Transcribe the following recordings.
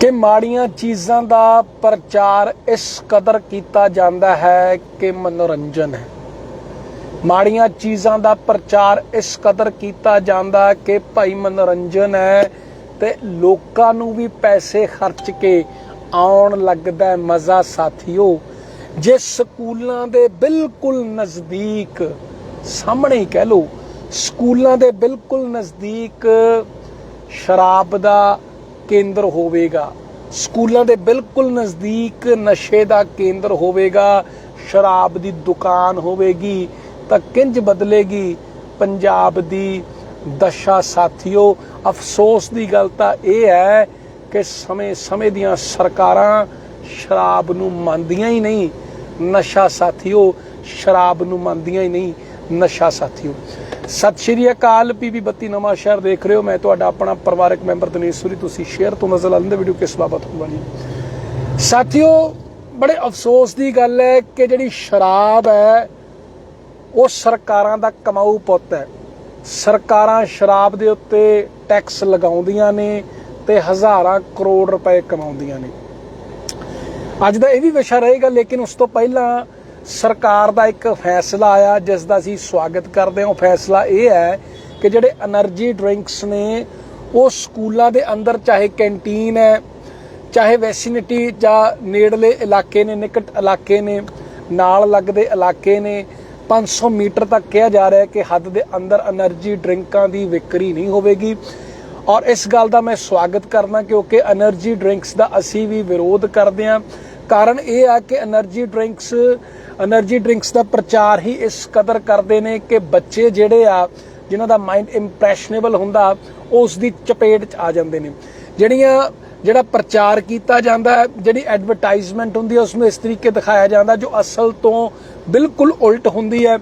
ਕਿ ਮਾੜੀਆਂ ਚੀਜ਼ਾਂ ਦਾ ਪ੍ਰਚਾਰ ਇਸ ਕਦਰ ਕੀਤਾ ਜਾਂਦਾ ਹੈ ਕਿ ਮਨੋਰੰਜਨ ਹੈ। ਮਾੜੀਆਂ ਚੀਜ਼ਾਂ ਦਾ ਪ੍ਰਚਾਰ ਇਸ ਕਦਰ ਕੀਤਾ ਜਾਂਦਾ ਕਿ ਭਾਈ ਮਨੋਰੰਜਨ ਹੈ ਤੇ ਲੋਕਾਂ ਨੂੰ ਵੀ ਪੈਸੇ ਖਰਚ ਕੇ ਆਉਣ ਲੱਗਦਾ ਮਜ਼ਾ ਸਾਥੀਓ, ਜੇ ਸਕੂਲਾਂ ਦੇ ਬਿਲਕੁਲ ਨਜ਼ਦੀਕ, ਸਾਹਮਣੇ ਹੀ ਕਹਿ ਲਓ, ਸਕੂਲਾਂ ਦੇ ਬਿਲਕੁਲ ਨਜ਼ਦੀਕ ਸ਼ਰਾਬ ਦਾ ਕੇਂਦਰ ਹੋਵੇਗਾ। ਸਕੂਲਾਂ ਦੇ ਬਿਲਕੁਲ ਨਜ਼ਦੀਕ ਨਸ਼ੇ ਦਾ ਕੇਂਦਰ ਹੋਵੇਗਾ। ਸ਼ਰਾਬ ਦੀ ਦੁਕਾਨ ਹੋਵੇਗੀ ਤਾਂ ਕਿੰਜ ਬਦਲੇਗੀ ਪੰਜਾਬ ਦੀ ਦਸ਼ਾ ਸਾਥੀਓ। ਅਫਸੋਸ ਦੀ ਗੱਲ ਤਾਂ ਇਹ ਹੈ ਕਿ ਸਮੇਂ ਸਮੇਂ ਦੀਆਂ ਸਰਕਾਰਾਂ ਸ਼ਰਾਬ ਨੂੰ ਮੰਨਦੀਆਂ ਹੀ ਨਹੀਂ। ਨਸ਼ਾ ਸਾਥੀਓ, ਸ਼ਰਾਬ ਨੂੰ ਮੰਨਦੀਆਂ ਹੀ ਨਹੀਂ। ਨਸ਼ਾ ਸਾਥੀਓ ਸਤਿ ਸ਼੍ਰੀ ਅਕਾਲ ਪੀਬੀ 32 ਨਵਾਂ ਸ਼ਹਿਰ ਦੇਖ ਰਹੇ ਹੋ। ਮੈਂ ਤੁਹਾਡਾ ਆਪਣਾ ਪਰਿਵਾਰਕ ਮੈਂਬਰ ਦਨੇਸ਼ਵਰੀ ਤੁਸੀਂ ਸ਼ੇਅਰ ਤੋਂ ਨਜ਼ਰ ਆਉਂਦੇ ਵੀਡੀਓ ਕਿਸ ਬਾਬਤ ਹੋਣ ਵਾਲੀ ਸਾਥੀਓ, ਬੜੇ ਅਫਸੋਸ ਦੀ ਗੱਲ ਹੈ ਕਿ ਜਿਹੜੀ ਸ਼ਰਾਬ ਹੈ, ਉਹ ਸਰਕਾਰਾਂ ਦਾ ਕਮਾਊ ਪੁੱਤ ਹੈ। ਸਰਕਾਰਾਂ ਸ਼ਰਾਬ ਦੇ ਉੱਤੇ ਟੈਕਸ ਲਗਾਉਂਦੀਆਂ ਨੇ ਤੇ ਹਜ਼ਾਰਾਂ ਕਰੋੜ ਰੁਪਏ ਕਮਾਉਂਦੀਆਂ ਨੇ। ਅੱਜ ਦਾ ਇਹ ਵੀ ਵਿਸ਼ਾ ਰਹੇਗਾ, ਲੇਕਿਨ ਉਸ ਤੋਂ ਪਹਿਲਾਂ ਸਰਕਾਰ ਦਾ ਇੱਕ ਫੈਸਲਾ ਆਇਆ, ਜਿਸ ਦਾ ਅਸੀਂ ਸਵਾਗਤ ਕਰਦੇ ਹਾਂ। ਉਹ ਫੈਸਲਾ ਇਹ ਹੈ ਕਿ ਜਿਹੜੇ એનર્ਜੀ ਡਰਿੰਕਸ ਨੇ, ਉਹ ਸਕੂਲਾਂ ਦੇ ਅੰਦਰ, ਚਾਹੇ ਕੈਂਟੀਨ ਹੈ, ਚਾਹੇ ਵੈਸਿਨਿਟੀ ਜਾਂ ਨੇੜਲੇ ਇਲਾਕੇ ਨੇ, ਨਿਕਟ ਇਲਾਕੇ ਨੇ, ਨਾਲ ਲੱਗਦੇ ਇਲਾਕੇ ਨੇ 500 ਮੀਟਰ ਤੱਕ ਕਿਹਾ ਜਾ ਰਿਹਾ ਹੈ ਕਿ ਹੱਦ ਦੇ ਅੰਦਰ એનર્ਜੀ ਡਰਿੰਕਾਂ ਦੀ ਵਿਕਰੀ ਨਹੀਂ ਹੋਵੇਗੀ। ਔਰ ਇਸ ਗੱਲ ਦਾ ਮੈਂ ਸਵਾਗਤ ਕਰਨਾ, ਕਿਉਂਕਿ એનર્ਜੀ ਡਰਿੰਕਸ ਦਾ ਅਸੀਂ ਵੀ ਵਿਰੋਧ ਕਰਦੇ ਹਾਂ। ਕਾਰਨ ਇਹ ਆ ਕਿ એનર્ਜੀ ਡਰਿੰਕਸ એનર્ਜੀ ਡਰਿੰਕਸ ਦਾ ਪ੍ਰਚਾਰ ਹੀ ਇਸ ਕਦਰ ਕਰਦੇ ਨੇ ਕਿ ਬੱਚੇ ਜਿਹੜੇ ਆ, ਜਿਨ੍ਹਾਂ ਦਾ ਮਾਈਂਡ ਇੰਪ੍ਰੈਸ਼ਨੇਬਲ ਹੁੰਦਾ, ਉਸ ਦੀ ਚਪੇਟ 'ਚ ਆ ਜਾਂਦੇ ਨੇ। ਜਿਹੜੀਆਂ, ਜਿਹੜਾ ਪ੍ਰਚਾਰ ਕੀਤਾ ਜਾਂਦਾ ਹੈ, ਜਿਹੜੀ ਐਡਵਰਟਾਈਜ਼ਮੈਂਟ ਹੁੰਦੀ ਹੈ ਉਸ ਨੂੰ ਇਸ ਤਰੀਕੇ ਦਿਖਾਇਆ ਜਾਂਦਾ ਜੋ ਅਸਲ ਤੋਂ ਬਿਲਕੁਲ ਉਲਟ ਹੁੰਦੀ ਹੈ।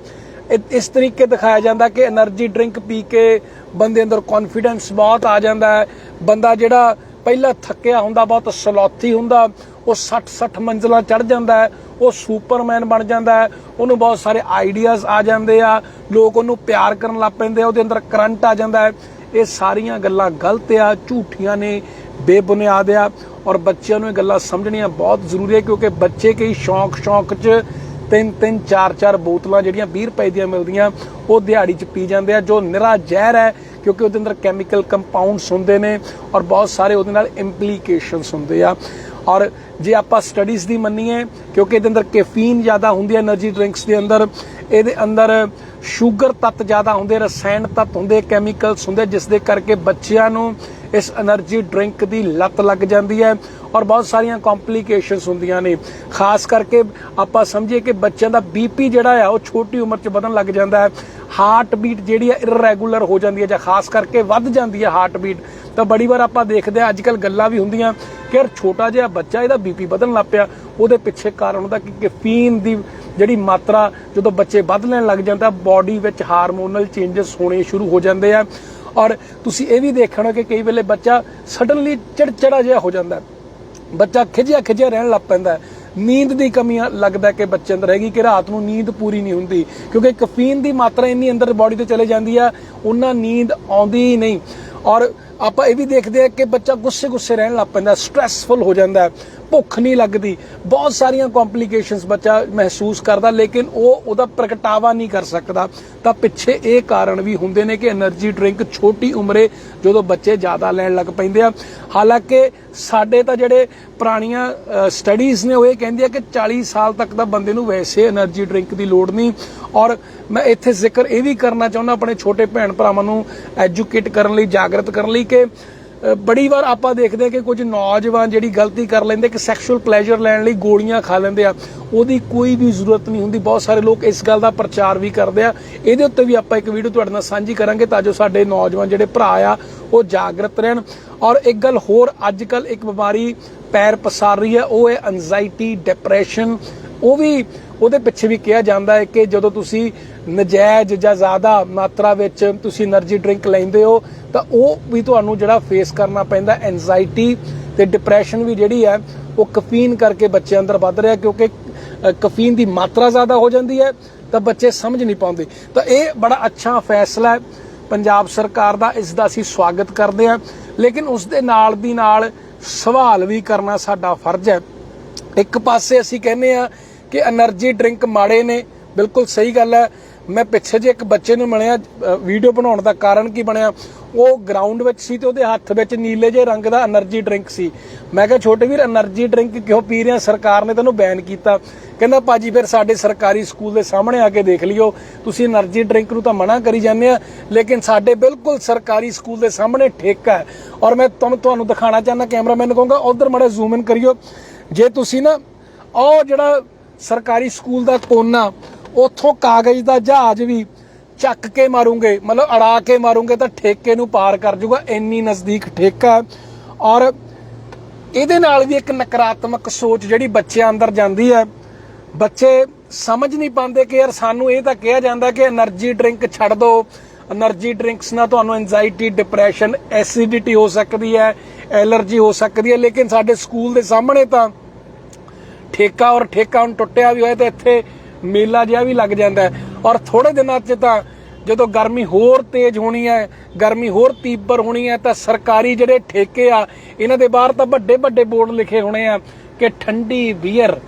ਇਸ ਤਰੀਕੇ ਦਿਖਾਇਆ ਜਾਂਦਾ ਕਿ એનર્ਜੀ ਡਰਿੰਕ ਪੀ ਕੇ ਬੰਦੇ ਅੰਦਰ ਕੌਨਫੀਡੈਂਸ ਬਹੁਤ ਆ ਜਾਂਦਾ ਹੈ। ਬੰਦਾ ਜਿਹੜਾ ਪਹਿਲਾਂ ਥੱਕਿਆ ਹੁੰਦਾ, ਬਹੁਤ ਸਲੌਤੀ ਹੁੰਦਾ, ਉਹ 60 60 ਮੰਜ਼ਲਾਂ ਚੜ ਜਾਂਦਾ ਉਹ ਸੁਪਰਮੈਨ ਬਣ ਜਾਂਦਾ ਉਹਨੂੰ ਬਹੁਤ ਸਾਰੇ ਆਈਡੀਆਜ਼ ਆ ਜਾਂਦੇ ਆ, ਲੋਕ ਉਹਨੂੰ ਪਿਆਰ ਕਰਨ ਲੱਗ ਪੈਂਦੇ ਆ, ਉਹਦੇ ਅੰਦਰ ਕਰੰਟ ਆ ਜਾਂਦਾ ਹੈ। ਇਹ ਸਾਰੀਆਂ ਗੱਲਾਂ ਗਲਤ ਆ, ਝੂਠੀਆਂ ਨੇ, ਬੇਬੁਨਿਆਦ ਆ, ਔਰ ਬੱਚਿਆਂ ਨੂੰ ਇਹ ਗੱਲਾਂ ਸਮਝਣੀਆਂ ਬਹੁਤ ਜ਼ਰੂਰੀ ਹੈ ਕਿਉਂਕਿ ਬੱਚੇ ਕਈ ਸ਼ੌਂਕ ਸ਼ੌਂਕ 'ਚ ਤਿੰਨ ਤਿੰਨ, ਚਾਰ ਚਾਰ ਬੋਤਲਾਂ ਜਿਹੜੀਆਂ 20 ਰੁਪਏ ਦੀਆਂ ਮਿਲਦੀਆਂ, ਉਹ ਦਿਹਾੜੀ 'ਚ ਪੀ ਜਾਂਦੇ ਆ, ਜੋ ਨਿਰਾ ਜ਼ਹਿਰ ਹੈ ਕਿਉਂਕਿ ਉਹਦੇ ਅੰਦਰ ਕੈਮੀਕਲ ਕੰਪਾਊਂਡਸ ਹੁੰਦੇ ਨੇ ਔਰ ਬਹੁਤ ਸਾਰੇ ਉਹਦੇ ਨਾਲ ਇੰਪਲੀਕੇਸ਼ਨਸ ਹੁੰਦੇ ਆ। ਔਰ ਜੇ ਆਪਾਂ ਸਟੱਡੀਜ਼ ਦੀ ਮੰਨੀਏ, ਕਿਉਂਕਿ ਇਹਦੇ ਅੰਦਰ ਕੈਫੀਨ ਜ਼ਿਆਦਾ ਹੁੰਦੀ ਹੈ એનર્ਜੀ ਡਰਿੰਕਸ ਦੇ ਅੰਦਰ, ਇਹਦੇ ਅੰਦਰ ਸ਼ੂਗਰ ਤੱਤ ਜ਼ਿਆਦਾ ਹੁੰਦੇ, ਰਸਾਇਣ ਤੱਤ ਹੁੰਦੇ ਕੈਮੀਕਲਸ ਹੁੰਦੇ, ਜਿਸ ਦੇ ਕਰਕੇ ਬੱਚਿਆਂ ਨੂੰ ਇਸ એનર્ਜੀ ਡਰਿੰਕ ਦੀ ਲਤ ਲੱਗ ਜਾਂਦੀ ਹੈ ਔਰ ਬਹੁਤ ਸਾਰੀਆਂ ਕੰਪਲਿਕੇਸ਼ਨਸ ਹੁੰਦੀਆਂ ਨੇ। ਖਾਸ ਕਰਕੇ ਆਪਾਂ ਸਮਝੀਏ ਕਿ ਬੱਚਿਆਂ ਦਾ ਬੀਪੀ ਜਿਹੜਾ ਆ, ਉਹ ਛੋਟੀ ਉਮਰ 'ਚ ਵਧਣ ਲੱਗ ਜਾਂਦਾ ਹੈ। ਹਾਰਟ ਬੀਟ ਜਿਹੜੀ ਹੈ ਇਰਰੈਗੂਲਰ ਹੋ ਜਾਂਦੀ ਹੈ ਜਾਂ ਖਾਸ ਕਰਕੇ ਵੱਧ ਜਾਂਦੀ ਹੈ ਹਾਰਟ ਬੀਟ ਤਾਂ ਬੜੀ ਵਾਰ ਆਪਾਂ ਦੇਖਦੇ ਆ ਅੱਜਕੱਲ ਗੱਲਾਂ ਵੀ ਹੁੰਦੀਆਂ ਕਿ ਯਾਰ ਛੋਟਾ ਜਿਹਾ ਬੱਚਾ ਇਹਦਾ ਬੀਪੀ ਵਧਣ ਲੱਗ ਪਿਆ, ਉਹਦੇ ਪਿੱਛੇ ਕਾਰਨ ਹੁੰਦਾ ਕਿ ਕੈਫੀਨ ਦੀ ਜਿਹੜੀ ਮਾਤਰਾ ਜਦੋਂ ਬੱਚੇ ਵੱਧ ਲੈਣ ਲੱਗ ਜਾਂਦਾ ਬਾਡੀ ਵਿੱਚ ਹਾਰਮੋਨਲ ਚੇਂਜਸ ਹੋਣੇ ਸ਼ੁਰੂ ਹੋ ਜਾਂਦੇ ਆ। ਔਰ ਤੁਸੀਂ ਇਹ ਵੀ ਦੇਖਣਾ ਕਿ ਕਈ ਵੇਲੇ ਬੱਚਾ ਸਡਨਲੀ ਚਿੜਚਿੜਾ ਜਿਹਾ ਹੋ ਜਾਂਦਾ ਬੱਚਾ ਖਿਜਿਆ ਖਿਜਿਆ ਰਹਿਣ ਲੱਗ ਪੈਂਦਾ ਨੀਂਦ ਦੀ ਕਮੀ ਲੱਗਦਾ ਕਿ ਬੱਚੇ ਅੰਦਰ ਹੈਗੀ ਕਿ ਰਾਤ ਨੂੰ ਨੀਂਦ ਪੂਰੀ ਨਹੀਂ ਹੁੰਦੀ। ਕਿਉਂਕਿ ਕਫੀਨ ਦੀ ਮਾਤਰਾ ਇੰਨੀ ਅੰਦਰ ਬਾਡੀ ਤੇ ਚਲੇ ਜਾਂਦੀ ਆ, ਉਹਨਾਂ ਨੀਂਦ ਆਉਂਦੀ ਹੀ ਨਹੀਂ। ਔਰ ਆਪਾਂ ਇਹ ਵੀ ਦੇਖਦੇ ਆ ਕਿ ਬੱਚਾ ਗੁੱਸੇ ਗੁੱਸੇ ਰਹਿਣ ਲੱਗ ਪੈਂਦਾ ਸਟ੍ਰੈਸਫੁਲ ਹੋ ਜਾਂਦਾ। ਭੁੱਖ ਨਹੀਂ ਲੱਗਦੀ। ਬਹੁਤ ਸਾਰੀਆਂ ਕੰਪਲਿਕੇਸ਼ਨਸ ਬੱਚਾ ਮਹਿਸੂਸ ਕਰਦਾ, ਲੇਕਿਨ ਉਹ ਉਹਦਾ ਪ੍ਰਗਟਾਵਾ ਨਹੀਂ ਕਰ ਸਕਦਾ। ਤਾਂ ਪਿੱਛੇ ਇਹ ਕਾਰਨ ਵੀ ਹੁੰਦੇ ਨੇ ਕਿ એનર્ਜੀ ਡਰਿੰਕ ਛੋਟੀ ਉਮਰੇ ਜਦੋਂ ਬੱਚੇ ਜ਼ਿਆਦਾ ਲੈਣ ਲੱਗ ਪੈਂਦੇ ਆ। ਹਾਲਾਂਕਿ ਸਾਡੇ ਤਾਂ ਜਿਹੜੇ ਪੁਰਾਣੀਆਂ ਸਟੱਡੀਜ਼ ਨੇ ਉਹ ਇਹ ਕਹਿੰਦੀ ਆ ਕਿ 40 ਸਾਲ ਤੱਕ ਦਾ ਬੰਦੇ ਨੂੰ ਵੈਸੇ એનર્ਜੀ ਡਰਿੰਕ ਦੀ ਲੋੜ ਨਹੀਂ। ਔਰ ਮੈਂ ਇੱਥੇ ਜ਼ਿਕਰ ਇਹ ਵੀ ਕਰਨਾ ਚਾਹੁੰਦਾ ਆਪਣੇ ਛੋਟੇ ਭੈਣ ਭਰਾਵਾਂ ਨੂੰ ਐਜੂਕੇਟ ਕਰਨ ਲਈ, ਜਾਗਰਤ ਕਰਨ ਲਈ ਕਿ ਬੜੀ ਵਾਰ ਆਪਾਂ ਦੇਖਦੇ ਆ ਕਿ ਕੁਝ ਨੌਜਵਾਨ ਜਿਹੜੀ ਗਲਤੀ ਕਰ ਲੈਂਦੇ ਕਿ ਸੈਕਸ਼ੂਅਲ ਪਲੇਜ਼ਰ ਲੈਣ ਲਈ ਗੋਲੀਆਂ ਖਾ ਲੈਂਦੇ ਆ। ਉਹਦੀ ਕੋਈ ਵੀ ਜ਼ਰੂਰਤ ਨਹੀਂ ਹੁੰਦੀ। ਬਹੁਤ ਸਾਰੇ ਲੋਕ ਇਸ ਗੱਲ ਦਾ ਪ੍ਰਚਾਰ ਵੀ ਕਰਦੇ ਆ। ਇਹਦੇ ਉੱਤੇ ਵੀ ਆਪਾਂ ਇੱਕ ਵੀਡੀਓ ਤੁਹਾਡੇ ਨਾਲ ਸਾਂਝੀ ਕਰਾਂਗੇ ਤਾਂ ਜੋ ਸਾਡੇ ਨੌਜਵਾਨ ਜਿਹੜੇ ਭਰਾ ਆ, ਉਹ ਜਾਗਰਤ ਰਹਿਣ। ਔਰ ਇੱਕ ਗੱਲ ਹੋਰ ਅੱਜ ਕੱਲ ਇੱਕ ਬਿਮਾਰੀ ਪੈਰ ਪਸਾਰ ਰਹੀ ਹੈ, ਉਹ ਹੈ ਐਂਜ਼ਾਇਟੀ ਡਿਪਰੈਸ਼ਨ ਉਹ ਵੀ ਉਹਦੇ ਪਿੱਛੇ ਵੀ ਕਿਹਾ ਜਾਂਦਾ ਹੈ ਕਿ ਜਦੋਂ ਤੁਸੀਂ ਨਜਾਇਜ਼ ਜਾਂ ਜ਼ਿਆਦਾ ਮਾਤਰਾ ਵਿੱਚ ਤੁਸੀਂ એનર્ਜੀ ਡਰਿੰਕ ਲੈਂਦੇ ਹੋ ਤਾਂ ਉਹ ਵੀ ਤੁਹਾਨੂੰ ਜਿਹੜਾ ਫੇਸ ਕਰਨਾ ਪੈਂਦਾ ਐਂਜ਼ਾਇਟੀ ਤੇ ਡਿਪਰੈਸ਼ਨ ਵੀ ਜਿਹੜੀ ਹੈ, ਉਹ ਕਫੀਨ ਕਰਕੇ ਬੱਚੇ ਅੰਦਰ ਵੱਧ ਰਿਹਾ ਕਿਉਂਕਿ ਕਫੀਨ ਦੀ ਮਾਤਰਾ ਜ਼ਿਆਦਾ ਹੋ ਜਾਂਦੀ ਹੈ ਤਾਂ ਬੱਚੇ ਸਮਝ ਨਹੀਂ ਪਾਉਂਦੇ। ਤਾਂ ਇਹ ਬੜਾ ਅੱਛਾ ਫੈਸਲਾ ਹੈ। ਪੰਜਾਬ ਸਰਕਾਰ ਦਾ ਇਸ ਦਾ ਅਸੀਂ ਸਵਾਗਤ ਕਰਦੇ ਹਾਂ। ਲੇਕਿਨ ਉਸ ਦੇ ਨਾਲ ਦੀ ਨਾਲ ਸਵਾਲ ਵੀ ਕਰਨਾ ਸਾਡਾ ਫਰਜ਼ ਹੈ। ਇੱਕ ਪਾਸੇ ਅਸੀਂ ਕਹਿੰਦੇ ਆ ਕਿ એનર્ਜੀ ਡਰਿੰਕ ਮਾੜੇ ਨੇ, ਬਿਲਕੁਲ ਸਹੀ ਗੱਲ ਹੈ। ਮੈਂ ਪਿੱਛੇ ਜੇ ਇੱਕ ਬੱਚੇ ਨੂੰ ਮਿਲਿਆ ਵੀਡੀਓ ਬਣਾਉਣ ਦਾ ਕਾਰਨ ਕੀ ਬਣਿਆ? ਉਹ ਗਰਾਊਂਡ ਵਿੱਚ ਸੀ ਤੇ ਉਹਦੇ ਹੱਥ ਵਿੱਚ ਨੀਲੇ ਜੇ ਰੰਗ ਦਾ એનર્ਜੀ ਡਰਿੰਕ ਸੀ। ਮੈਂ ਕਿਹਾ, ਛੋਟੇ ਵੀਰ એનર્ਜੀ ਡਰਿੰਕ ਕਿਉਂ ਪੀ ਰਿਹਾ ਸਰਕਾਰ ਨੇ ਤੈਨੂੰ ਬੈਨ ਕੀਤਾ। ਕਹਿੰਦਾ ਪਾਜੀ ਫਿਰ ਸਾਡੇ ਸਰਕਾਰੀ ਸਕੂਲ ਦੇ ਸਾਹਮਣੇ ਆ ਕੇ ਦੇਖ ਲਿਓ। ਤੁਸੀਂ એનર્ਜੀ ਡਰਿੰਕ ਨੂੰ ਤਾਂ ਮਨਾ ਕਰੀ ਜਾਂਦੇ ਆ, ਲੇਕਿਨ ਸਾਡੇ ਬਿਲਕੁਲ ਸਰਕਾਰੀ ਸਕੂਲ ਦੇ ਸਾਹਮਣੇ ਠੇਕਾ ਹੈ। ਔਰ ਮੈਂ ਤੁਹਾਨੂੰ ਤੁਹਾਨੂੰ ਦਿਖਾਣਾ ਚਾਹੁੰਦਾ, ਕੈਮਰਾਮੈਨ ਕਹੂੰਗਾ, ਉਧਰ ਮੜਾ ਜ਼ੂਮ ਇਨ ਕਰਿਓ। ਜੇ ਤੁਸੀਂ ਨਾ, ਉਹ ਜਿਹੜਾ ਸਰਕਾਰੀ ਸਕੂਲ ਦਾ ਕੋਨਾ ਉੱਥੋਂ ਕਾਗਜ਼ ਦਾ ਜਹਾਜ਼ ਵੀ ਚੱਕ ਕੇ ਮਾਰੂਗੇ, ਮਤਲਬ ਅੜਾ ਕੇ ਮਾਰੂਗੇ ਤਾਂ ਠੇਕੇ ਨੂੰ ਪਾਰ ਕਰ ਜਾਊਗਾ, ਇੰਨੀ ਨਜ਼ਦੀਕ ਠੇਕਾ ਔਰ ਇਹਦੇ ਨਾਲ ਵੀ ਇੱਕ ਨਕਾਰਾਤਮਕ ਸੋਚ ਜਿਹੜੀ ਬੱਚਿਆਂ ਅੰਦਰ ਜਾਂਦੀ ਹੈ। ਬੱਚੇ ਸਮਝ ਨਹੀਂ ਪਾਉਂਦੇ ਕਿ ਯਾਰ ਸਾਨੂੰ ਇਹ ਤਾਂ ਕਿਹਾ ਜਾਂਦਾ ਕਿ એનર્ਜੀ ਡਰਿੰਕ ਛੱਡ ਦਿਓ એનર્ਜੀ ਡਰਿੰਕਸ ਨਾਲ ਤੁਹਾਨੂੰ ਐਂਜ਼ਾਇਟੀ ਡਿਪਰੈਸ਼ਨ ਐਸਿਡਿਟੀ ਹੋ ਸਕਦੀ ਹੈ, ਐਲਰਜੀ ਹੋ ਸਕਦੀ ਹੈ, ਲੇਕਿਨ ਸਾਡੇ ਸਕੂਲ ਦੇ ਸਾਹਮਣੇ ਤਾਂ ਠੇਕਾ ਔਰ ਠੇਕਾ ਹੁਣ ਟੁੱਟਿਆ ਵੀ ਹੋਇਆ ਤੇ ਇੱਥੇ ਮੇਲਾ ਜਿਹਾ ਵੀ ਲੱਗ ਜਾਂਦਾ ਹੈ। ਔਰ ਥੋੜੇ ਦਿਨਾਂ 'ਚ ਤਾਂ ਜਦੋਂ ਗਰਮੀ ਹੋਰ ਤੇਜ਼ ਹੋਣੀ ਹੈ, ਗਰਮੀ ਹੋਰ ਤੀਬਰ ਹੋਣੀ ਹੈ, ਤਾਂ ਸਰਕਾਰੀ ਜਿਹੜੇ ਠੇਕੇ ਆ, ਇਹਨਾਂ ਦੇ ਬਾਹਰ ਤਾਂ ਵੱਡੇ ਵੱਡੇ ਬੋਰਡ ਲਿਖੇ ਹੋਣੇ ਆ ਕਿ ਠੰਡੀ ਬੀਅਰ।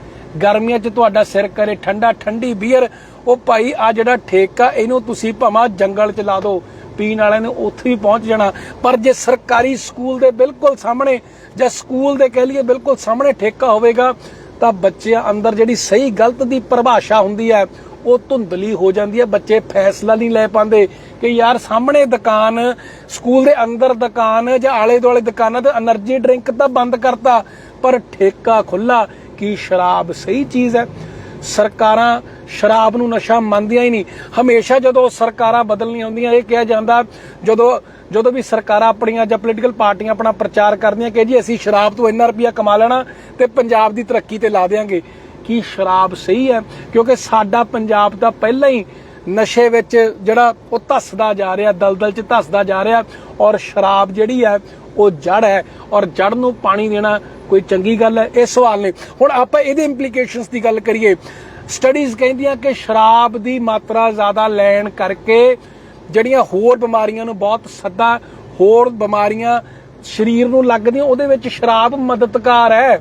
ਗਰਮੀਆਂ 'ਚ ਤੁਹਾਡਾ ਸਿਰ ਕਰੇ ਠੰਡਾ, ਠੰਡੀ ਬੀਅਰ। ਉਹ ਭਾਈ, ਆ ਜਿਹੜਾ ਠੇਕਾ, ਇਹਨੂੰ ਤੁਸੀਂ ਭਾਵੇਂ ਜੰਗਲ 'ਚ ਲਾ ਦਿਓ, ਪੀਣ ਵਾਲਿਆਂ ਨੇ ਉੱਥੇ ਵੀ ਪਹੁੰਚ ਜਾਣਾ। ਪਰ ਜੇ ਸਰਕਾਰੀ ਸਕੂਲ ਦੇ ਬਿਲਕੁਲ ਸਾਹਮਣੇ ਜਾਂ ਸਕੂਲ ਦੇ ਕਹਿ ਲਈਏ ਬਿਲਕੁਲ ਸਾਹਮਣੇ ਠੇਕਾ ਹੋਵੇਗਾ ਤਾਂ ਬੱਚਿਆਂ ਅੰਦਰ ਜਿਹੜੀ ਸਹੀ ਗਲਤ ਦੀ ਪਰਿਭਾਸ਼ਾ ਹੁੰਦੀ ਹੈ, ਉਹ ਧੁੰਦਲੀ ਹੋ ਜਾਂਦੀ ਹੈ। ਬੱਚੇ ਫੈਸਲਾ ਨਹੀਂ ਲੈ ਪਾਉਂਦੇ ਕਿ ਯਾਰ ਸਾਹਮਣੇ ਦੁਕਾਨ, ਸਕੂਲ ਦੇ ਅੰਦਰ ਦੁਕਾਨ ਜਾਂ ਆਲੇ ਦੁਆਲੇ ਦੁਕਾਨਾਂ ਤੇ એનર્ਜੀ ਡਰਿੰਕ ਤਾਂ ਬੰਦ ਕਰਤਾ, ਪਰ ਠੇਕਾ ਖੁੱਲਾ ਕਿ ਸ਼ਰਾਬ ਸਹੀ ਚੀਜ਼ ਹੈ। ਸਰਕਾਰਾਂ ਸ਼ਰਾਬ ਨੂੰ ਨਸ਼ਾ ਮੰਨਦੀਆਂ ਹੀ ਨਹੀਂ। ਹਮੇਸ਼ਾ ਜਦੋਂ ਸਰਕਾਰਾਂ ਬਦਲਣੀਆਂ ਹੁੰਦੀਆਂ, ਇਹ ਕਿਹਾ ਜਾਂਦਾ, ਜਦੋਂ ਜਦੋਂ ਵੀ ਸਰਕਾਰਾਂ ਆਪਣੀਆਂ ਜਾਂ ਪੋਲੀਟੀਕਲ ਪਾਰਟੀਆਂ ਆਪਣਾ ਪ੍ਰਚਾਰ ਕਰਦੀਆਂ ਕਿ ਜੀ ਅਸੀਂ ਸ਼ਰਾਬ ਤੋਂ ਇੰਨਾ ਰੁਪਿਆ ਕਮਾ ਲੈਣਾ ਤੇ ਪੰਜਾਬ ਦੀ ਤਰੱਕੀ ਤੇ ਲਾ ਦੇਾਂਗੇ ਕੀ ਸ਼ਰਾਬ ਸਹੀ ਹੈ? ਕਿਉਂਕਿ ਸਾਡਾ ਪੰਜਾਬ ਤਾਂ ਪਹਿਲਾਂ ਹੀ ਨਸ਼ੇ ਵਿੱਚ ਜਿਹੜਾ ਉਹ ਧੱਸਦਾ ਜਾ ਰਿਹਾ, ਦਲਦਲ 'ਚ ਧੱਸਦਾ ਜਾ ਰਿਹਾ ਔਰ ਸ਼ਰਾਬ ਜਿਹੜੀ ਹੈ ਉਹ ਜੜ ਹੈ ਔਰ ਜੜ ਨੂੰ ਪਾਣੀ ਦੇਣਾ ਕੋਈ ਚੰਗੀ ਗੱਲ ਹੈ, ਇਹ ਸਵਾਲ ਨੇ। ਹੁਣ ਆਪਾਂ ਇਹਦੇ ਇੰਪਲੀਕੇਸ਼ਨਸ ਦੀ ਗੱਲ ਕਰੀਏ। ਸਟੱਡੀਜ਼ ਕਹਿੰਦੀਆਂ ਕਿ ਸ਼ਰਾਬ ਦੀ ਮਾਤਰਾ ਜ਼ਿਆਦਾ ਲੈਣ ਕਰਕੇ ਜਿਹੜੀਆਂ ਹੋਰ ਬਿਮਾਰੀਆਂ ਨੂੰ ਬਹੁਤ ਸੱਦਾ ਹੋਰ ਬਿਮਾਰੀਆਂ ਸਰੀਰ ਨੂੰ ਲੱਗਦੀਆਂ, ਉਹਦੇ ਵਿੱਚ ਸ਼ਰਾਬ ਮਦਦਗਾਰ ਹੈ।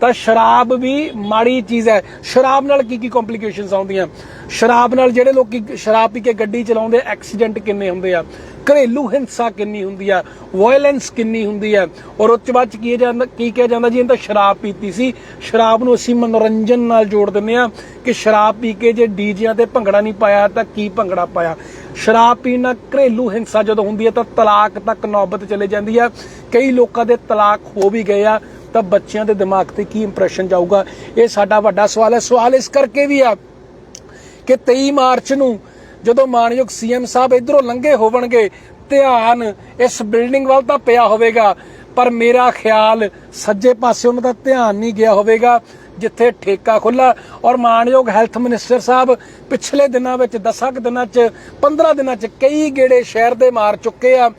ਤਾਂ ਸ਼ਰਾਬ ਵੀ ਮਾੜੀ ਚੀਜ਼ ਹੈ। ਸ਼ਰਾਬ ਨਾਲ ਕੀ ਕੀ ਕੰਪਲਿਕੇਸ਼ਨਸ ਆਉਂਦੀਆਂ? ਸ਼ਰਾਬ ਨਾਲ ਜਿਹੜੇ ਲੋਕੀ ਸ਼ਰਾਬ ਪੀ ਕੇ ਗੱਡੀ ਚਲਾਉਂਦੇ ਐਕਸੀਡੈਂਟ ਕਿੰਨੇ ਹੁੰਦੇ ਆ? ਘਰੇਲੂ ਹਿੰਸਾ ਕਿੰਨੀ ਹੁੰਦੀ ਆ ਵਾਇਲੈਂਸ ਕਿੰਨੀ ਹੁੰਦੀ ਆ। ਔਰ ਉੱਚ ਬਾਅਦ ਕੀ ਜਾਂਦਾ ਕੀ ਕਿਹਾ ਜਾਂਦਾ ਜੀ, ਇਹਨਾਂ ਤਾਂ ਸ਼ਰਾਬ ਪੀਤੀ ਸੀ। ਸ਼ਰਾਬ ਨੂੰ ਅਸੀਂ ਮਨੋਰੰਜਨ ਨਾਲ ਜੋੜ ਦਿੰਦੇ ਆ ਕਿ ਸ਼ਰਾਬ ਪੀ ਕੇ ਜੇ ਡੀਜਿਆਂ ਤੇ ਭੰਗੜਾ ਨਹੀਂ ਪਾਇਆ ਤਾਂ ਕੀ ਭੰਗੜਾ ਪਾਇਆ। ਸ਼ਰਾਬ ਪੀਣ ਨਾਲ ਘਰੇਲੂ ਹਿੰਸਾ ਜਦੋਂ ਹੁੰਦੀ ਹੈ ਤਾਂ ਤਲਾਕ ਤੱਕ ਨੌਬਤ ਚਲੇ ਜਾਂਦੀ ਆ। ਕਈ ਲੋਕਾਂ ਦੇ ਤਲਾਕ ਹੋ ਵੀ ਗਏ ਆ, ਤਾਂ ਬੱਚਿਆਂ ਦੇ ਦਿਮਾਗ ਤੇ ਕੀ ਇੰਪ੍ਰੈਸ਼ਨ ਜਾਊਗਾ? ਇਹ ਸਾਡਾ ਵੱਡਾ ਸਵਾਲ ਹੈ। ਸਵਾਲ ਇਸ ਕਰਕੇ ਵੀ ਆ ਕਿ 23 ਮਾਰਚ ਨੂੰ ਜਦੋਂ ਮਾਨਯੋਗ ਸੀਐਮ ਸਾਹਿਬ ਇਧਰੋਂ ਲੰਘੇ ਹੋਵਣਗੇ, ਧਿਆਨ ਇਸ ਬਿਲਡਿੰਗ ਵੱਲ ਤਾਂ ਪਿਆ ਹੋਵੇਗਾ, ਪਰ ਮੇਰਾ ਖਿਆਲ ਸੱਜੇ ਪਾਸੇ ਉਹਨਾਂ ਦਾ ਧਿਆਨ ਨਹੀਂ ਗਿਆ ਹੋਵੇਗਾ, ਜਿੱਥੇ ਠੇਕਾ ਖੁੱਲਾ ਔਰ ਮਾਨਯੋਗ ਹੈਲਥ ਮਿਨਿਸਟਰ ਸਾਹਿਬ ਪਿਛਲੇ ਦਿਨਾਂ ਵਿੱਚ 10 ਕੁ ਦਿਨਾਂ 'ਚ 15 ਦਿਨਾਂ 'ਚ ਕਈ ਗੇੜੇ ਸ਼ਹਿਰ ਦੇ ਮਾਰ ਚੁੱਕੇ ਆ।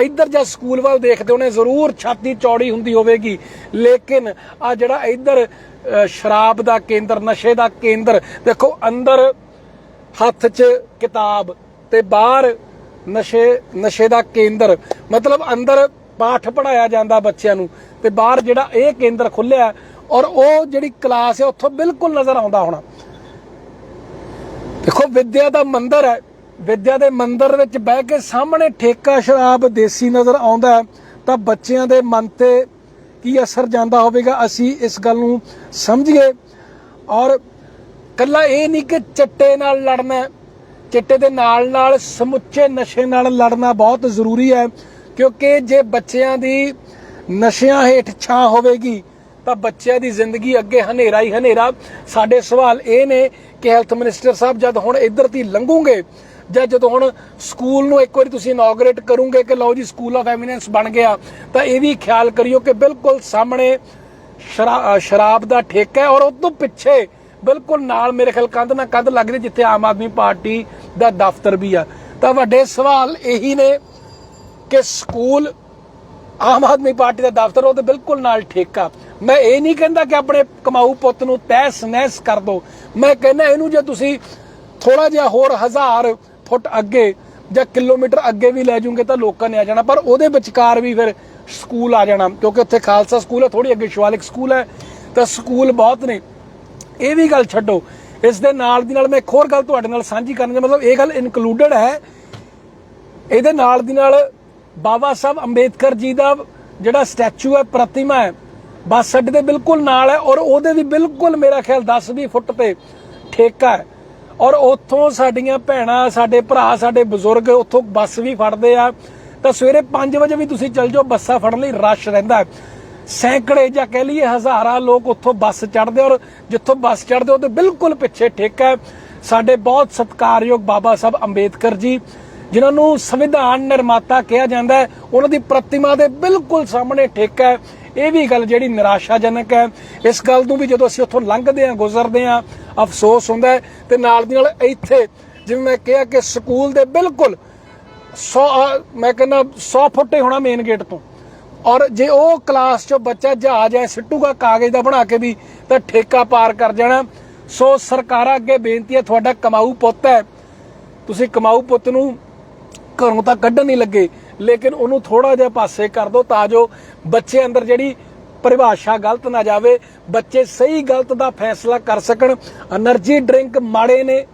ਇੱਧਰ ਜਾਂ ਸਕੂਲ ਵੱਲ ਦੇਖਦੇ ਹੋਣੇ ਜ਼ਰੂਰ ਛਾਤੀ ਚੌੜੀ ਹੁੰਦੀ ਹੋਵੇਗੀ, ਲੇਕਿਨ ਆ ਜਿਹੜਾ ਇੱਧਰ ਸ਼ਰਾਬ ਦਾ ਕੇਂਦਰ, ਨਸ਼ੇ ਦਾ ਕੇਂਦਰ, ਦੇਖੋ ਅੰਦਰ ਹੱਥ 'ਚ ਕਿਤਾਬ ਤੇ ਬਾਹਰ ਨਸ਼ੇ ਨਸ਼ੇ ਦਾ ਕੇਂਦਰ। ਮਤਲਬ ਅੰਦਰ ਪਾਠ ਪੜਾਇਆ ਜਾਂਦਾ ਬੱਚਿਆਂ ਨੂੰ ਤੇ ਬਾਹਰ ਜਿਹੜਾ ਇਹ ਕੇਂਦਰ ਖੁੱਲਿਆ ਔਰ ਉਹ ਜਿਹੜੀ ਕਲਾਸ ਹੈ ਉੱਥੋਂ ਬਿਲਕੁਲ ਨਜ਼ਰ ਆਉਂਦਾ ਹੋਣਾ। ਦੇਖੋ ਵਿਦਿਆ ਦਾ ਮੰਦਰ ਹੈ। ਵਿਦਿਆ ਦੇ ਮੰਦਰ ਵਿੱਚ ਬਹਿ ਕੇ ਸਾਹਮਣੇ ਠੇਕਾ ਸ਼ਰਾਬ ਦੇਸੀ ਨਜ਼ਰ ਆਉਂਦਾ ਹੈ, ਤਾਂ ਬੱਚਿਆਂ ਦੇ ਮਨ ਤੇ ਕੀ ਅਸਰ ਜਾਂਦਾ ਹੋਵੇਗਾ? ਅਸੀਂ ਇਸ ਗੱਲ ਨੂੰ ਸਮਝੀਏ। ਔਰ ਕੱਲਾ ਇਹ ਨਹੀਂ ਕਿ ਚਿੱਟੇ ਨਾਲ ਲੜਨਾ ਚਿੱਟੇ ਦੇ ਨਾਲ ਨਾਲ ਸਮੁੱਚੇ ਨਸ਼ੇ ਨਾਲ ਲੜਨਾ ਬਹੁਤ ਜ਼ਰੂਰੀ ਹੈ, ਕਿਉਂਕਿ ਜੇ ਬੱਚਿਆਂ ਦੀ ਨਸ਼ਿਆਂ ਹੇਠ ਛਾਂ ਹੋਵੇਗੀ, ਤਾਂ ਬੱਚਿਆਂ ਦੀ ਜ਼ਿੰਦਗੀ ਅੱਗੇ ਹਨੇਰਾ ਹੀ ਹਨੇਰਾ। ਸਾਡੇ ਸਵਾਲ ਇਹ ਨੇ ਕਿ ਹੈਲਥ ਮਿਨਿਸਟਰ ਸਾਹਿਬ, ਜਦ ਹੁਣ ਇੱਧਰ ਦੀ ਲੰਘੂਗੇ, ਜਾਂ ਜਦੋਂ ਹੁਣ ਸਕੂਲ ਨੂੰ ਇੱਕ ਵਾਰੀ ਤੁਸੀਂ ਇਨੋਗਰੇਟ ਕਰੋਗੇ ਕਿ ਲਓ ਜੀ ਸਕੂਲ ਆਫ ਐਮੀਨੈਂਸ ਬਣ ਗਿਆ, ਤਾਂ ਇਹ ਵੀ ਖਿਆਲ ਕਰਿਓ ਕਿ ਬਿਲਕੁਲ ਸਾਹਮਣੇ ਸ਼ਰਾ- ਸ਼ਰਾਬ ਦਾ ਠੇਕਾ ਹੈ ਔਰ ਉਸ ਤੋਂ ਪਿੱਛੇ ਬਿਲਕੁਲ ਨਾਲ ਮੇਰੇ ਖਿਆਲ ਕੰਧ ਨਾਲ ਕੰਧ ਲੱਗ ਰਹੀ ਜਿੱਥੇ ਆਮ ਆਦਮੀ ਪਾਰਟੀ ਦਾ ਦਫ਼ਤਰ ਵੀ ਆ। ਤਾਂ ਵੱਡੇ ਸਵਾਲ ਇਹੀ ਨੇ ਕਿ ਸਕੂਲ ਆਮ ਆਦਮੀ ਪਾਰਟੀ ਦਾ ਦਫ਼ਤਰ ਉਹਦੇ ਬਿਲਕੁਲ ਨਾਲ ਠੇਕਾ। ਮੈਂ ਇਹ ਨਹੀਂ ਕਹਿੰਦਾ ਕਿ ਆਪਣੇ ਕਮਾਊ ਪੁੱਤ ਨੂੰ ਤਹਿਸ ਨਹਿਸ ਕਰ ਦਿਓ ਮੈਂ ਕਹਿੰਦਾ ਇਹਨੂੰ ਜੇ ਤੁਸੀਂ ਥੋੜਾ ਜਿਹਾ ਹੋਰ ਹਜ਼ਾਰ ਫੁੱਟ ਅੱਗੇ ਜਾਂ ਕਿਲੋਮੀਟਰ ਅੱਗੇ ਵੀ ਲੈ ਜੂਗੇ ਤਾਂ ਲੋਕਾਂ ਨੇ ਆ ਜਾਣਾ। ਪਰ ਉਹਦੇ ਵਿਚਕਾਰ ਵੀ ਫਿਰ ਸਕੂਲ ਆ ਜਾਣਾ, ਕਿਉਂਕਿ ਉੱਥੇ ਖਾਲਸਾ ਸਕੂਲ ਹੈ ਥੋੜੀ ਅੱਗੇ ਸ਼ਿਵਾਲਿਕ ਸਕੂਲ ਹੈ। ਤਾਂ ਸਕੂਲ ਬਹੁਤ ਨੇ। ਇਹ ਵੀ ਗੱਲ ਛੱਡੋ। ਇਸ ਦੇ ਨਾਲ ਦੀ ਨਾਲ ਮੈਂ ਇੱਕ ਹੋਰ ਗੱਲ ਤੁਹਾਡੇ ਨਾਲ ਸਾਂਝੀ ਕਰਨ ਦਾ ਮਤਲਬ ਇਹ ਗੱਲ ਇਨਕਲੂਡਡ ਹੈ। ਇਹਦੇ ਨਾਲ ਦੀ ਨਾਲ ਬਾਬਾ ਸਾਹਿਬ ਅੰਬੇਦਕਰ ਜੀ ਦਾ ਜਿਹੜਾ ਸਟੈਚੂ ਹੈ, ਪ੍ਰਤਿਮਾ ਹੈ, ਬੱਸ ਅੱਡੇ ਦੇ ਬਿਲਕੁਲ ਨਾਲ ਹੈ ਔਰ ਉਹਦੇ ਵੀ ਬਿਲਕੁਲ ਮੇਰਾ ਖਿਆਲ 10-20 ਫੁੱਟ ਤੇ ਠੇਕਾ ਹੈ। ਔਰ ਉੱਥੋਂ ਸਾਡੀਆਂ ਭੈਣਾਂ, ਸਾਡੇ ਭਰਾ, ਸਾਡੇ ਬਜ਼ੁਰਗ ਉੱਥੋਂ ਬੱਸ ਵੀ ਫੜਦੇ ਆ। ਤਾਂ ਸਵੇਰੇ 5 ਵਜੇ ਵੀ ਤੁਸੀਂ ਚੱਲ ਜਾਓ, ਬੱਸਾਂ ਫੜਨ ਲਈ ਰਸ਼ ਰਹਿੰਦਾ ਸੈਂਕੜੇ ਜਾਂ ਕਹਿ ਲਈਏ ਹਜ਼ਾਰਾਂ ਲੋਕ ਉੱਥੋਂ ਬੱਸ ਚੜ੍ਹਦੇ ਔਰ ਜਿੱਥੋਂ ਬੱਸ ਚੜ੍ਹਦੇ ਉਹਦੇ ਬਿਲਕੁਲ ਪਿੱਛੇ ਠੇਕਾ ਹੈ। ਸਾਡੇ ਬਹੁਤ ਸਤਿਕਾਰਯੋਗ ਬਾਬਾ ਸਾਹਿਬ ਅੰਬੇਦਕਰ ਜੀ, ਜਿਨ੍ਹਾਂ ਨੂੰ ਸੰਵਿਧਾਨ ਨਿਰਮਾਤਾ ਕਿਹਾ ਜਾਂਦਾ ਹੈ। ਉਹਨਾਂ ਦੀ ਪ੍ਰਤਿਮਾ ਦੇ ਬਿਲਕੁਲ ਸਾਹਮਣੇ ਠੇਕਾ ਹੈ। ਇਹ ਵੀ ਗੱਲ ਜਿਹੜੀ ਨਿਰਾਸ਼ਾਜਨਕ ਹੈ। ਇਸ ਗੱਲ ਨੂੰ ਵੀ ਜਦੋਂ ਅਸੀਂ ਉੱਥੋਂ ਲੰਘਦੇ ਹਾਂ, ਗੁਜ਼ਰਦੇ ਹਾਂ, ਅਫਸੋਸ ਹੁੰਦਾ ਹੈ ਤੇ ਨਾਲ ਦੀ ਨਾਲ ਇੱਥੇ ਜਿਵੇਂ ਮੈਂ ਕਿਹਾ ਕਿ ਸਕੂਲ ਦੇ ਬਿਲਕੁਲ 100 ਮੈਂ ਕਹਿੰਦਾ 100 ਫੁੱਟੇ ਹੋਣਾ ਮੇਨ ਗੇਟ ਤੋਂ। ਔਰ ਜੇ ਉਹ ਕਲਾਸ ਚੋਂ ਬੱਚਾ ਜਹਾਜ਼ ਐ, ਸਿੱਟੂਗਾ ਕਾਗਜ਼ ਦਾ ਬਣਾ ਕੇ ਵੀ, ਤਾਂ ਠੇਕਾ ਪਾਰ ਕਰ ਜਾਣਾ। ਸੋ ਸਰਕਾਰਾਂ ਅੱਗੇ ਬੇਨਤੀ ਹੈ ਤੁਹਾਡਾ ਕਮਾਊ ਪੁੱਤ ਹੈ ਤੁਸੀਂ ਕਮਾਊ ਪੁੱਤ ਨੂੰ ਘਰੋਂ ਤਾਂ ਕੱਢਣ ਨਹੀਂ ਲੱਗੇ, ਲੇਕਿਨ ਉਹਨੂੰ ਥੋੜਾ ਜਿਹਾ ਪਾਸੇ ਕਰ ਦਿਓ ਤਾਂ ਜੋ ਬੱਚੇ ਅੰਦਰ ਜਿਹੜੀ ਪਰਿਭਾਸ਼ਾ ਗਲਤ ਨਾ ਜਾਵੇ, ਬੱਚੇ ਸਹੀ ਗਲਤ ਦਾ ਫੈਸਲਾ ਕਰ ਸਕਣ। એનર્ਜੀ ਡਰਿੰਕ ਮਾੜੇ ਨੇ।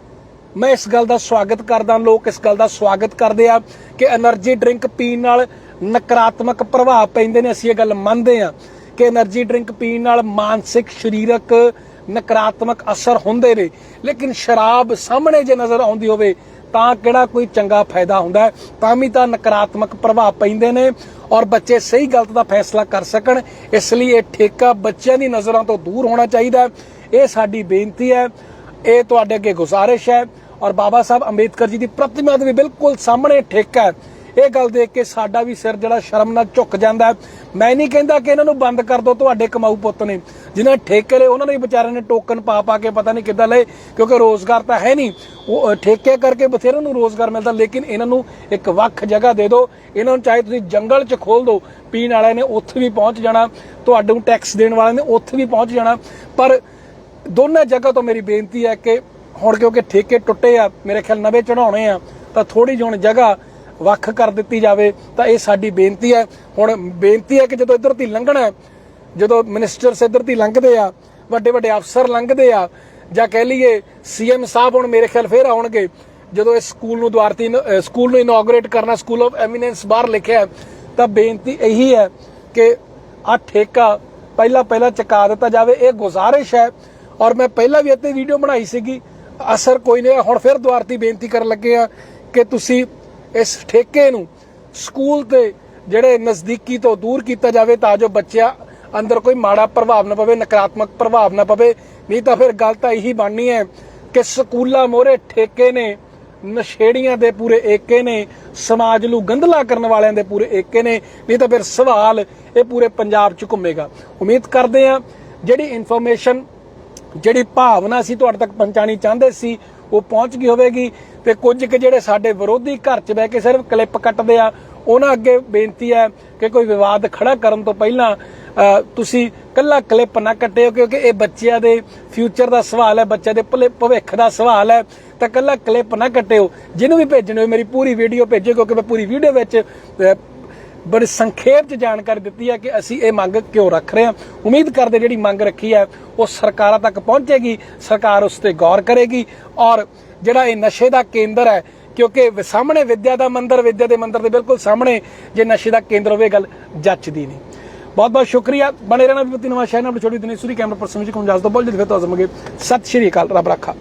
ਮੈਂ ਇਸ ਗੱਲ ਦਾ ਸਵਾਗਤ ਕਰਦਾ, ਲੋਕ ਇਸ ਗੱਲ ਦਾ ਸਵਾਗਤ ਕਰਦੇ ਆ ਕਿ એનર્ਜੀ ਡਰਿੰਕ ਪੀਣ ਨਾਲ ਨਕਾਰਾਤਮਕ ਪ੍ਰਭਾਵ ਪੈਂਦੇ ਨੇ, ਅਸੀਂ ਇਹ ਗੱਲ ਮੰਨਦੇ ਆ ਕਿ એનર્ਜੀ ਡਰਿੰਕ ਪੀਣ ਨਾਲ ਮਾਨਸਿਕ, ਸਰੀਰਕ ਨਕਾਰਾਤਮਕ ਅਸਰ ਹੁੰਦੇ ਨੇ। ਲੇਕਿਨ ਸ਼ਰਾਬ ਸਾਹਮਣੇ ਜੇ ਨਜ਼ਰ ਆਉਂਦੀ ਹੋਵੇ, ਤਾਂ ਕਿਹੜਾ ਕੋਈ ਚੰਗਾ ਫਾਇਦਾ ਹੁੰਦਾ ਤਾਂ ਵੀ ਤਾਂ ਨਕਾਰਾਤਮਕ ਪ੍ਰਭਾਵ ਪੈਂਦੇ ਨੇ ਔਰ ਬੱਚੇ ਸਹੀ ਗਲਤ ਦਾ ਫੈਸਲਾ ਕਰ ਸਕਣ। ਇਸ ਲਈ ਇਹ ਠੇਕਾ ਬੱਚਿਆਂ ਦੀ ਨਜ਼ਰਾਂ ਤੋਂ ਦੂਰ ਹੋਣਾ ਚਾਹੀਦਾ ਇਹ ਸਾਡੀ ਬੇਨਤੀ ਹੈ। ਇਹ ਤੁਹਾਡੇ ਅੱਗੇ ਗੁਜ਼ਾਰਿਸ਼ ਹੈ। ਔਰ ਬਾਬਾ ਸਾਹਿਬ ਅੰਬੇਦਕਰ ਜੀ ਦੀ ਪ੍ਰਤਿਮਾ ਦੇ ਵੀ ਬਿਲਕੁਲ ਸਾਹਮਣੇ ਠੇਕਾ ਹੈ। ਇਹ ਗੱਲ ਦੇਖ ਕੇ ਸਾਡਾ ਵੀ ਸਿਰ ਜਿਹੜਾ ਸ਼ਰਮ ਨਾਲ ਝੁੱਕ ਜਾਂਦਾ ਮੈਂ ਨਹੀਂ ਕਹਿੰਦਾ ਕਿ ਇਹਨਾਂ ਨੂੰ ਬੰਦ ਕਰ ਦਿਓ, ਤੁਹਾਡੇ ਕਮਾਊ ਪੁੱਤ ਨੇ। ਜਿਨ੍ਹਾਂ ਠੇਕੇ ਲਏ, ਉਹਨਾਂ ਨੇ ਵਿਚਾਰਿਆਂ ਨੇ ਟੋਕਨ ਪਾ ਪਾ ਕੇ ਪਤਾ ਨਹੀਂ ਕਿੱਦਾਂ ਲਏ, ਕਿਉਂਕਿ ਰੋਜ਼ਗਾਰ ਤਾਂ ਹੈ ਨਹੀਂ। ਉਹ ਠੇਕੇ ਕਰਕੇ ਬਥੇਰੇ ਨੂੰ ਰੋਜ਼ਗਾਰ ਮਿਲਦਾ, ਲੇਕਿਨ ਇਹਨਾਂ ਨੂੰ ਇੱਕ ਵੱਖ ਜਗ੍ਹਾ ਦੇ ਦਿਓ। ਇਹਨਾਂ ਨੂੰ ਚਾਹੇ ਤੁਸੀਂ ਜੰਗਲ 'ਚ ਖੋਲ ਦਿਓ, ਪੀਣ ਵਾਲਿਆਂ ਨੇ ਉੱਥੇ ਵੀ ਪਹੁੰਚ ਜਾਣਾ ਤੁਹਾਨੂੰ ਟੈਕਸ ਦੇਣ ਵਾਲਿਆਂ ਨੇ ਉੱਥੇ ਵੀ ਪਹੁੰਚ ਜਾਣਾ। ਪਰ ਦੋਨਾਂ ਜਗ੍ਹਾ ਤੋਂ ਮੇਰੀ ਬੇਨਤੀ ਹੈ ਕਿ ਹੁਣ ਕਿਉਂਕਿ ਠੇਕੇ ਟੁੱਟੇ ਆ, ਮੇਰੇ ਖਿਆਲ ਨਵੇਂ ਚੜਾਉਣੇ ਆ, ਤਾਂ ਥੋੜੀ ਜਿਹੀ ਹੁਣ ਜਗ੍ਹਾ ਵੱਖ ਕਰ ਦਿੱਤੀ ਜਾਵੇ, ਤਾਂ ਇਹ ਸਾਡੀ ਬੇਨਤੀ ਹੈ। ਹੁਣ ਬੇਨਤੀ ਹੈ ਕਿ ਜਦੋਂ ਇੱਧਰ ਦੀ ਲੰਘਣਾ ਜਦੋਂ ਮਿਨਿਸਟਰਸ ਇੱਧਰ ਦੀ ਲੰਘਦੇ ਆ, ਵੱਡੇ ਵੱਡੇ ਅਫਸਰ ਲੰਘਦੇ ਆ, ਜਾਂ ਕਹਿ ਲਈਏ ਸੀਐਮ ਸਾਹਿਬ ਹੁਣ ਮੇਰੇ ਖਿਆਲ ਫੇਰ ਆਉਣਗੇ, ਜਦੋਂ ਇਸ ਸਕੂਲ ਨੂੰ ਦੁਆਰਤੀ ਸਕੂਲ ਨੂੰ ਇਨੋਗਰੇਟ ਕਰਨਾ ਸਕੂਲ ਆਫ ਐਮੀਨੈਂਸ ਬਾਹਰ ਲਿਖਿਆ ਤਾਂ ਬੇਨਤੀ ਇਹੀ ਹੈ ਕਿ ਆ ਠੇਕਾ ਪਹਿਲਾਂ ਪਹਿਲਾਂ ਚੁਕਾ ਦਿੱਤਾ ਜਾਵੇ, ਇਹ ਗੁਜ਼ਾਰਿਸ਼ ਹੈ। ਔਰ ਮੈਂ ਪਹਿਲਾਂ ਵੀ ਇੱਥੇ ਵੀਡੀਓ ਬਣਾਈ ਸੀਗੀ, ਅਸਰ ਕੋਈ ਨਹੀਂ ਹੁਣ ਫਿਰ ਦੁਆਰਤੀ ਬੇਨਤੀ ਕਰਨ ਲੱਗੇ ਆ ਕਿ ਤੁਸੀਂ ਇਸ ਠੇਕੇ ਨੂੰ ਸਕੂਲ ਤੇ ਜਿਹੜੇ ਨਜ਼ਦੀਕੀ ਤੋਂ ਦੂਰ ਕੀਤਾ ਜਾਵੇ ਤਾਂ ਜੋ ਬੱਚਿਆਂ ਅੰਦਰ ਕੋਈ ਮਾੜਾ ਪ੍ਰਭਾਵ ਨਾ ਪਵੇ, ਨਕਾਰਾਤਮਕ ਪ੍ਰਭਾਵ ਨਾ ਪਵੇ। ਨਹੀਂ ਤਾਂ ਫਿਰ ਗੱਲ ਤਾਂ ਇਹੀ ਬਣਨੀ ਹੈ ਕਿ ਸਕੂਲਾਂ ਮੋਰੇ ਠੇਕੇ ਨੇ, ਨਸ਼ੇੜੀਆਂ ਦੇ ਪੂਰੇ ਏਕੇ ਨੇ, ਸਮਾਜ ਨੂੰ ਗੰਧਲਾ ਕਰਨ ਵਾਲਿਆਂ ਦੇ ਪੂਰੇ ਏਕੇ ਨੇ, ਨਹੀਂ ਤਾਂ ਫਿਰ ਸਵਾਲ ਇਹ ਪੂਰੇ ਪੰਜਾਬ 'ਚ ਘੁੰਮੇਗਾ। ਉਮੀਦ ਕਰਦੇ ਆ ਜਿਹੜੀ ਇਨਫੋਰਮੇਸ਼ਨ ਜਿਹੜੀ ਭਾਵਨਾ ਸੀ ਤੁਹਾਡੇ ਤੱਕ ਪਹੁੰਚਾਣੀ ਚਾਹੁੰਦੇ ਸੀ ਉਹ ਪਹੁੰਚ ਗਈ ਹੋਵੇਗੀ ਤੇ ਕੁਝ ਕੁ ਜਿਹੜੇ ਸਾਡੇ ਵਿਰੋਧੀ ਘਰ 'ਚ ਬਹਿ ਕੇ ਸਿਰਫ ਕਲਿੱਪ ਕੱਟਦੇ ਆ, ਉਹਨਾਂ ਅੱਗੇ ਬੇਨਤੀ ਹੈ ਕਿ ਕੋਈ ਵਿਵਾਦ ਖੜਾ ਕਰਨ ਤੋਂ ਪਹਿਲਾਂ ਤੁਸੀਂ ਕੱਲਾ ਕਲਿੱਪ ਨਾ ਕੱਟਿਓ ਕਿਉਂਕਿ ਇਹ ਬੱਚਿਆਂ ਦੇ ਫਿਊਚਰ ਦਾ ਸਵਾਲ ਹੈ, ਬੱਚਿਆਂ ਦੇ ਭਵਿੱਖ ਦਾ ਸਵਾਲ ਹੈ, ਤਾਂ ਕੱਲਾ ਕਲਿੱਪ ਨਾ ਕੱਟਿਓ। ਜਿਹਨੂੰ ਵੀ ਭੇਜਣੇ ਹੋਏ, ਮੇਰੀ ਪੂਰੀ ਵੀਡੀਓ ਭੇਜਿਓ ਕਿਉਂਕਿ ਮੈਂ ਪੂਰੀ ਵੀਡੀਓ ਵਿੱਚ ਬੜੀ ਸੰਖੇਪ ਚ ਜਾਣਕਾਰੀ ਦਿੱਤੀ ਹੈ ਕਿ ਅਸੀਂ ਇਹ ਮੰਗ ਕਿਉਂ ਰੱਖ ਰਹੇ ਹਾਂ। ਉਮੀਦ ਕਰਦੇ ਜਿਹੜੀ ਮੰਗ ਰੱਖੀ ਹੈ, ਉਹ ਸਰਕਾਰਾਂ ਤੱਕ ਪਹੁੰਚੇਗੀ, ਸਰਕਾਰ ਉਸ ਤੇ ਗੌਰ ਕਰੇਗੀ ਔਰ ਜਿਹੜਾ ਇਹ ਨਸ਼ੇ ਦਾ ਕੇਂਦਰ ਹੈ, ਕਿਉਂਕਿ ਸਾਹਮਣੇ ਵਿਦਿਆ ਦਾ ਮੰਦਰ, ਵਿਦਿਆ ਦੇ ਮੰਦਰ ਦੇ ਬਿਲਕੁਲ ਸਾਹਮਣੇ ਜੇ ਨਸ਼ੇ ਦਾ ਕੇਂਦਰ ਹੋਵੇ, ਇਹ ਗੱਲ ਜੱਚਦੀ ਨਹੀਂ। ਬਹੁਤ ਬਹੁਤ ਸ਼ੁਕਰੀਆ। ਬਣੇ ਰਹਿਣਾ ਵਿਪਤੀ ਨਵਾਂ ਸ਼ਹਿਰ ਨਾਲ ਛੋਟੀ ਦਿਨੇ ਸੂਰੀ, ਕੈਮਰਾ ਪਰਸਨ ਵਿੱਚ ਕੋਮ ਤੋਂ ਬੋਲ ਜਿੱਥੇ ਤੋਂ ਅਜ਼ਮਗੇ ਸਤਿ ਸ਼੍ਰੀ ਅਕਾਲ, ਰੱਬ ਰੱਖਾ।